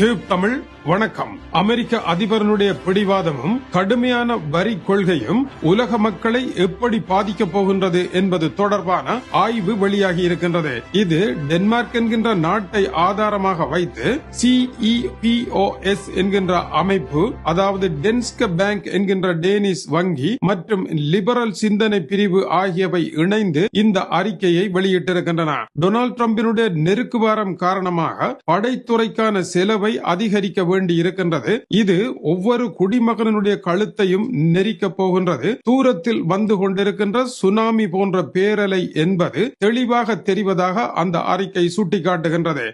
Tube Tamil வணக்கம். அமெரிக்க அதிபரனுடைய பிடிவாதமும் கடுமையான வரி கொள்கையும் உலக மக்களை எப்படி பாதிக்கப் போகின்றது என்பது தொடர்பான ஆய்வு வெளியாகி இருக்கின்றது. இது டென்மார்க் என்கின்ற நாட்டை ஆதாரமாக வைத்து சிஇபிஓஎஸ் என்கின்ற அமைப்பு அதாவது டென்ஸ்க பேங்க் என்கின்ற டேனிஷ் வங்கி மற்றும் லிபரல் சிந்தனை பிரிவு ஆகியவை இணைந்து இந்த அறிக்கையை வெளியிட்டிருக்கின்றன. டொனால்ட் டிரம்பினுடைய நெருக்குவாரம் காரணமாக படைத்துறைக்கான செலவை அதிகரிக்க வேண்டி இருக்கின்றது. இது ஒவ்வொரு குடிமகனுடைய கழுத்தையும் நெரிக்க போகின்றது. தூரத்தில் வந்து கொண்டிருக்கின்ற சுனாமி போன்ற பேரலை என்பது தெளிவாக தெரிவதாக அந்த அறிக்கை சுட்டிக்காட்டுகின்றது.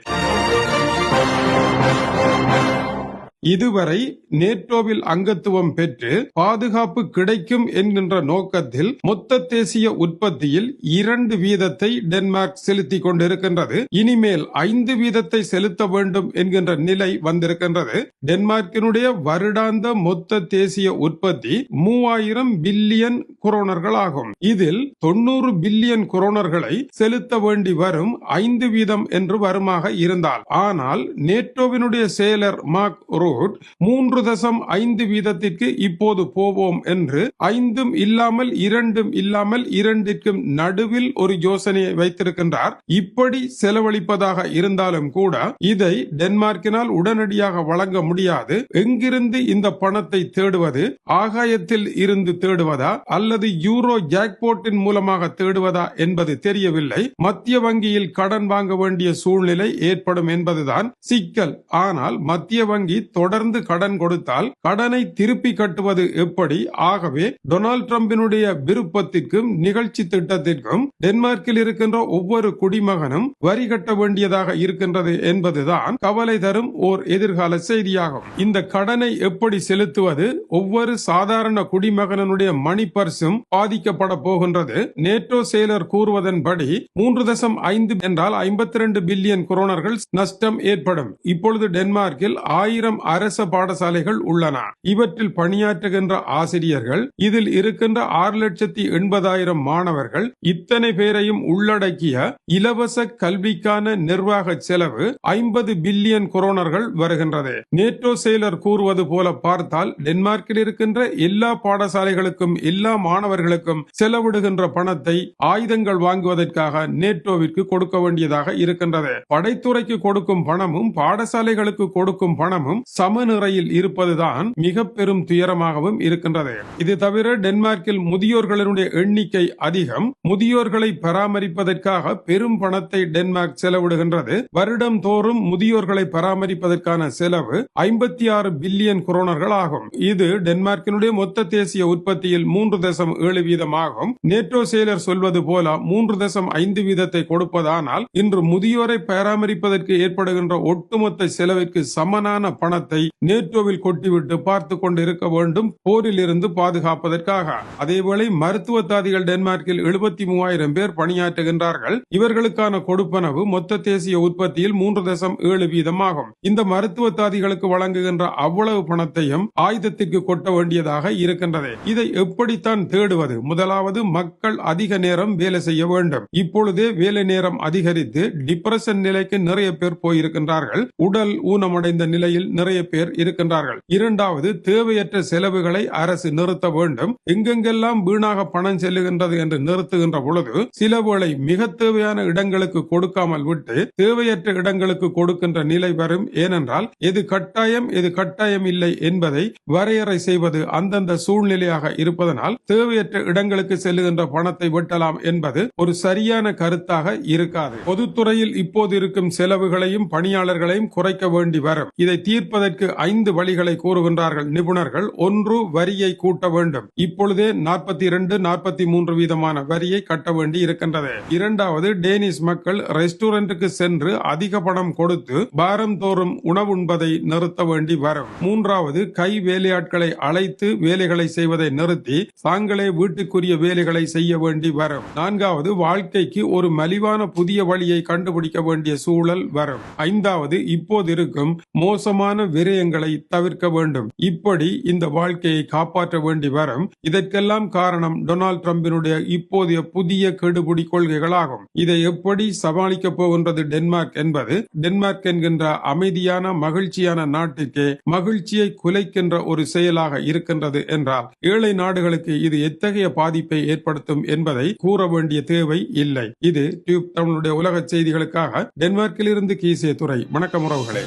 இதுவரை நேட்டோவில் அங்கத்துவம் பெற்று பாதுகாப்பு கிடைக்கும் என்கின்ற நோக்கத்தில் மொத்த தேசிய உற்பத்தியில் இரண்டு வீதத்தை டென்மார்க் செலுத்திக் கொண்டிருக்கின்றது. இனிமேல் ஐந்து வீதத்தை செலுத்த வேண்டும் என்கின்ற நிலை வந்திருக்கின்றது. டென்மார்க்கினுடைய வருடாந்த மொத்த தேசிய உற்பத்தி மூவாயிரம் பில்லியன் குரோனர்கள் ஆகும். இதில் தொண்ணூறு பில்லியன் குரோனர்களை செலுத்த வேண்டி வரும் ஐந்து வீதம் என்று வருமாக இருந்தால். ஆனால் நேட்டோவினுடைய செயலர் மார்க் ரூட் மூன்று தசம் ஐந்து வீதத்திற்கு இப்போது போவோம் என்று ஐந்தும் இல்லாமல் இரண்டும் இல்லாமல் இரண்டிற்கும் நடுவில் ஒரு யோசனையை வைத்திருக்கின்றார். இப்படி செலவழிப்பதாக இருந்தாலும் கூட இதை டென்மார்க்கினால் உடனடியாக வழங்க முடியாது. எங்கிருந்து இந்த பணத்தை தேடுவது? ஆகாயத்தில் இருந்து தேடுவதா? அல்லது யூரோ ஜாக்போட்டின் மூலமாக தேடுவதா என்பது தெரியவில்லை. மத்திய வங்கியில் கடன் வாங்க வேண்டிய சூழ்நிலை ஏற்படும் என்பதுதான் சிக்கல். ஆனால் மத்திய வங்கி தொடர்ந்து கடன் கொடுத்தால் கடனை திருப்பி கட்டுவது எப்படி? ஆகவே டொனால்ட் டிரம்பினுடைய விருப்பத்திற்கும் நிகழ்ச்சி திட்டத்திற்கும் டென்மார்க்கில் இருக்கின்ற ஒவ்வொரு குடிமகனும் வரி கட்ட வேண்டியதாக இருக்கின்றது என்பதுதான் கவலை தரும் ஓர் எதிர்கால செய்தியாகும். இந்த கடனை எப்படி செலுத்துவது? ஒவ்வொரு சாதாரண குடிமகனனுடைய மணி பர்சும் பாதிக்கப்பட போகின்றது. நேட்டோ செயலர் கூறுவதன்படி மூன்று தசம் ஐந்து என்றால் ஐம்பத்தி ரெண்டு பில்லியன் குரோனர்கள் நஷ்டம் ஏற்படும். இப்பொழுது டென்மார்க்கில் ஆயிரம் அரச பாடசாலைகள் உள்ளன. இவற்றில் பணியாற்றுகின்ற ஆசிரியர்கள் இதில் இருக்கின்ற ஆறு லட்சத்தி எண்பதாயிரம் மாணவர்கள் இத்தனை பேரையும் உள்ளடக்கிய இலவச கல்விக்கான நிர்வாக செலவு ஐம்பது பில்லியன் கொரோனர்கள் வருகின்றது. நேட்டோ செயலர் கூறுவது போல பார்த்தால் டென்மார்க்கில் இருக்கின்ற எல்லா பாடசாலைகளுக்கும் எல்லா மாணவர்களுக்கும் செலவிடுகின்ற பணத்தை ஆயுதங்கள் வாங்குவதற்காக நேட்டோவிற்கு கொடுக்க வேண்டியதாக இருக்கின்றது. படைத்துறைக்கு கொடுக்கும் பணமும் பாடசாலைகளுக்கு கொடுக்கும் பணமும் சமநிறையில் இருப்பதுதான் மிக பெரும் துயரமாகவும் இருக்கின்றது. இது தவிர டென்மார்க்கில் முதியோர்களினுடைய எண்ணிக்கை அதிகம். முதியோர்களை பராமரிப்பதற்காக பெரும் பணத்தை டென்மார்க் செலவிடுகின்றது. வருடம் தோறும் முதியோர்களை பராமரிப்பதற்கான செலவு ஐம்பத்தி ஆறு பில்லியன் குரோனர்கள் ஆகும். இது டென்மார்க்கினுடைய மொத்த தேசிய உற்பத்தியில் மூன்று தசம் ஏழு வீதமாகும். நேட்டோ செயலர் சொல்வது போல மூன்று தசம் ஐந்து வீதத்தை கொடுப்பதானால் இன்று முதியோரை பராமரிப்பதற்கு ஏற்படுகின்ற ஒட்டுமொத்த செலவிற்கு சமனான பணத்தை நேட்டோவில் கொட்டிவிட்டு பார்த்து கொண்டு இருக்க வேண்டும். போரில் இருந்து பாதுகாப்பதற்காக. அதேவேளை மருத்துவ தாதிகள் டென்மார்க்கில் எழுபத்தி மூவாயிரம் பேர் பணியாற்றுகின்றார்கள். இவர்களுக்கான கொடுப்பனவு மொத்த தேசிய உற்பத்தியில் மூன்று தசம் ஏழு வீதமாகும். இந்த மருத்துவ தாதிகளுக்கு வழங்குகின்ற அவ்வளவு பணத்தையும் ஆயுதத்திற்கு கொட்ட வேண்டியதாக இருக்கின்றது. இதை எப்படித்தான் தேடுவது? முதலாவது மக்கள் அதிக நேரம் வேலை செய்ய வேண்டும். இப்பொழுதே வேலை நேரம் அதிகரித்து டிப்ரெஷன் நிலைக்கு நிறைய பேர் போயிருக்கின்றார்கள். உடல் ஊனமடைந்த நிலையில் நிறைய பேர் இருக்கின்றார்கள். இரண்டாவது தேவையற்ற செலவுகளை அரசு நிறுத்த வேண்டும். எங்கெங்கெல்லாம் வீணாக பணம் செல்லுகின்றது என்று நிறுத்துகின்ற பொழுது சில வேளை மிக தேவையான இடங்களுக்கு கொடுக்காமல் விட்டு தேவையற்ற இடங்களுக்கு கொடுக்கின்ற நிலை வரும். ஏனென்றால் எது கட்டாயம் எது கட்டாயம் இல்லை என்பதை வரையறை செய்வது அந்தந்த சூழ்நிலையாக இருப்பதனால் தேவையற்ற இடங்களுக்கு செல்லுகின்ற பணத்தை வெட்டலாம் என்பது ஒரு சரியான கருத்தாக இருக்காது. பொதுத்துறையில் இப்போது இருக்கும் செலவுகளையும் பணியாளர்களையும் குறைக்க வேண்டி வரும். இதை தீர்ப்பது அதற்கு ஐந்து வழிகளை கூறுகின்றார்கள். நிபுணர்கள் ஒன்று வரியை கூட்ட வேண்டும். இப்பொழுதே நாற்பத்தி இரண்டு நாற்பத்தி மூன்று வீதமான வரியை கட்ட வேண்டி இருக்கின்றது. இரண்டாவது டேனிஷ் மக்கள் ரெஸ்டாரண்ட்டுக்கு சென்று அதிக பணம் கொடுத்து வாரம் தோறும் உணவுண்பதை நிறுத்த வேண்டி வரும். மூன்றாவது கை வேலையாட்களை அழைத்து வேலைகளை செய்வதை நிறுத்தி தாங்களே வீட்டுக்குரிய வேலைகளை செய்ய வேண்டி வரும். நான்காவது வாழ்க்கைக்கு ஒரு மலிவான புதிய வழியை கண்டுபிடிக்க வேண்டிய சூழல் வரும். ஐந்தாவது இப்போது இருக்கும் மோசமான விரயங்களை தவிர்க்க வேண்டும். இப்படி இந்த வாழ்க்கையை காப்பாற்ற வேண்டி வரும். இதற்கெல்லாம் காரணம் டொனால்ட் டிரம்பினுடைய இப்போதைய புதிய கெடுபிடி கொள்கைகளாகும். இதை எப்படி சமாளிக்கப் போகின்றது டென்மார்க் என்பது டென்மார்க் என்கின்ற அமைதியான மகிழ்ச்சியான நாட்டுக்கே மகிழ்ச்சியை குலைக்கின்ற ஒரு செயலாக இருக்கின்றது என்றால் ஏழை நாடுகளுக்கு இது எத்தகைய பாதிப்பை ஏற்படுத்தும் என்பதை கூற வேண்டிய தேவை இல்லை. இது டியூப் தமிழுடைய உலக செய்திகளுக்காக டென்மார்க்கில் இருந்து கீசிய துறை வணக்கம் உறவுகளே.